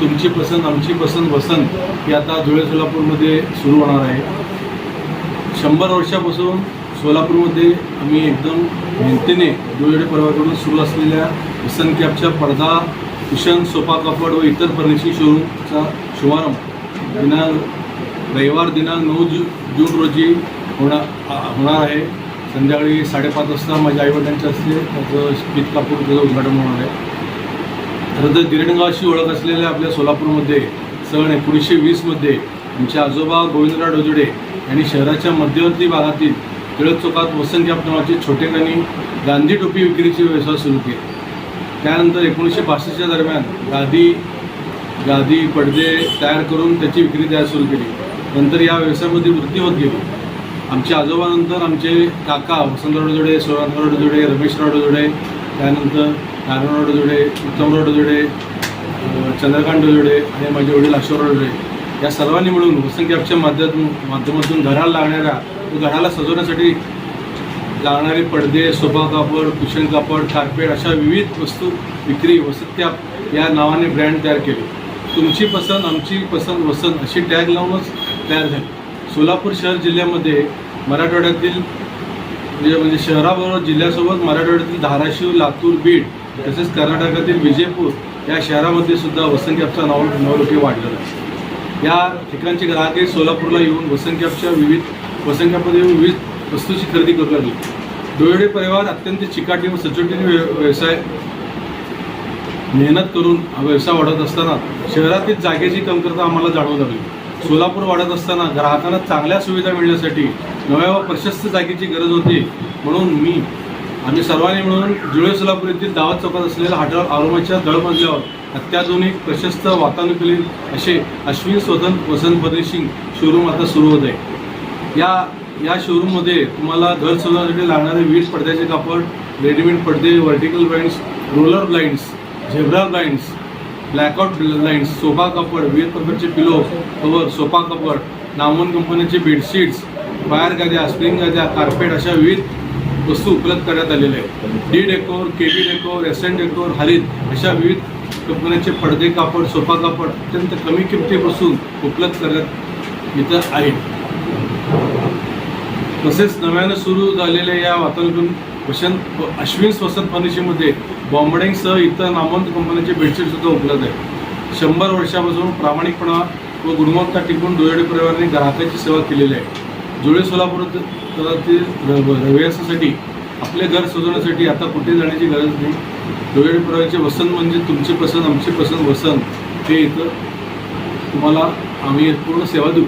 तुमची पसंत आमची पसंत वसंत ही आता धुळे सोलापूरमध्ये सुरू होणार आहे. शंभर वर्षापासून सोलापूरमध्ये आम्ही एकदम मेहनतीने धुळे पर्वाकडून सुरू असलेल्या वसंत कॅबच्या पडदा कुशन सोफा कापड व इतर फर्निशिंग शोरूमचा शुभारंभ. दिनांक रविवार दिनांक नऊ जू जून रोजी होणार होणार आहे. संध्याकाळी साडेपाच वाजता माझ्या आईवडिलांच्या हस्ते त्याचं पीत कापूर त्याचं उद्घाटन होणार आहे. खरं तर गिरणगावाशी ओळख असलेल्या आपल्या सोलापूरमध्ये सन एकोणीसशे वीसमध्ये आमचे आजोबा गोविंदराव डोजडे यांनी शहराच्या मध्यवर्ती भागातील टिळक चौकात वसंत कॅप नावाचे छोटेखानी गांधी टोपी विक्रीचे व्यवसाय सुरू केले. त्यानंतर एकोणीसशे बासष्टच्या दरम्यान गादी गादी पडदे तयार करून त्याची विक्री तयार सुरू केली. नंतर या व्यवसायामध्ये वृद्धी होत गेली. आमचे आजोबानंतर आमचे काका वसंतराव डोजडे सोळांतराव डोजडे रमेशराव डोजडे त्यानंतर नारायणराव डोजडे उत्तमराव डोजोडे चंद्रकांत डोजोडे आणि माझे वडील अशोकराव डोजडे या सर्वांनी मिळून वसंत कॅबच्या माध्यमातून माध्यमातून घराला लागणाऱ्या घराला सजवण्यासाठी लागणारे पडदे सोफा कापड कुशन कापड कार्पेट अशा विविध वस्तू विक्री वसंत कॅब या नावाने ब्रँड तयार केले. तुमची पसंत आमची पसंत वसंत अशी टॅग लावूनच तयार झाली. सोलापूर शहर जिल्ह्यामध्ये मराठवाड्यातील म्हणजे म्हणजे शहराबरोबर जिल्ह्यासोबत मराठवाड्यातील धाराशिव लातूर बीड तसेच कर्नाटकातील विजयपूर या शहरामध्ये सुद्धा वसंत कॅबचा नाव नावलौकिक वाढलेला आहे. या ठिकाणचे ग्राहकही सोलापूरला येऊन वसंत कॅबच्या विविध वसंत कॅबमध्ये येऊन विविध वस्तूची खरेदी करू लागली. डोळे परिवार अत्यंत चिकाटी व सचोटीने व्यवसाय मेहनत करून व्यवसाय वाढत असताना शहरातील जागेची कमतरता आम्हाला जाणवू लागली. सोलापूर वाढत असताना ग्राहकांना चांगल्या सुविधा मिळण्यासाठी नव्या व प्रशस्त जागेची गरज होती. म्हणून मी आम्ही सर्वांनी मिळून जुळे सोलापूर येथील दावत चौकात असलेल्या हॉटेल आरोमाच्या दळमजल्यावर अत्याधुनिक प्रशस्त वातानुकूलित असे अश्विन स्वतंत्र वसंत फर्निशिंग शोरूम आता सुरू होत आहे. या या शोरूममध्ये तुम्हाला घर सजवण्यासाठी लागणारे विविध पडद्याचे कापड रेडीमेड पडदे vertical blinds roller blinds zebra blinds blackout blinds sofa कापड विविध प्रकारचे पिलो कवर सोफा कापड नामन कंपनीचे बेडशीट्स वायर गाद्या स्प्रिंग गाद्या कार्पेट अशा विविध वस्तू उपलब्ध करण्यात आलेल्या आहेत. D decor K B decor S N decor हरित अशा विविध कंपन्यांचे पडदे कापड सोफा कापड अत्यंत कमी किमतीपासून उपलब्ध करण्यात इथं आहेत तसेच नव्यानं सुरू झालेल्या या वातावरण वसंत अश्विन वसंत फर्निशिंगमध्ये बॉम्बडिंगसह इतर नामवंत कंपन्यांचे बेडशीट सुद्धा उपलब्ध आहे शंभर वर्षापासून प्रामाणिकपणा व गुणवत्ता टिकून डोळे परिवाराने ग्राहकाची सेवा केलेली आहे. जुळे सोलापुरातील रहिवासासाठी आपले घर सजवण्यासाठी आता कुठे जाण्याची गरज नाही. डोळे वसन म्हणजे तुमचे पसंत आमचे पसंत वसन हे इथं तुम्हाला आम्ही पूर्ण सेवा देऊ.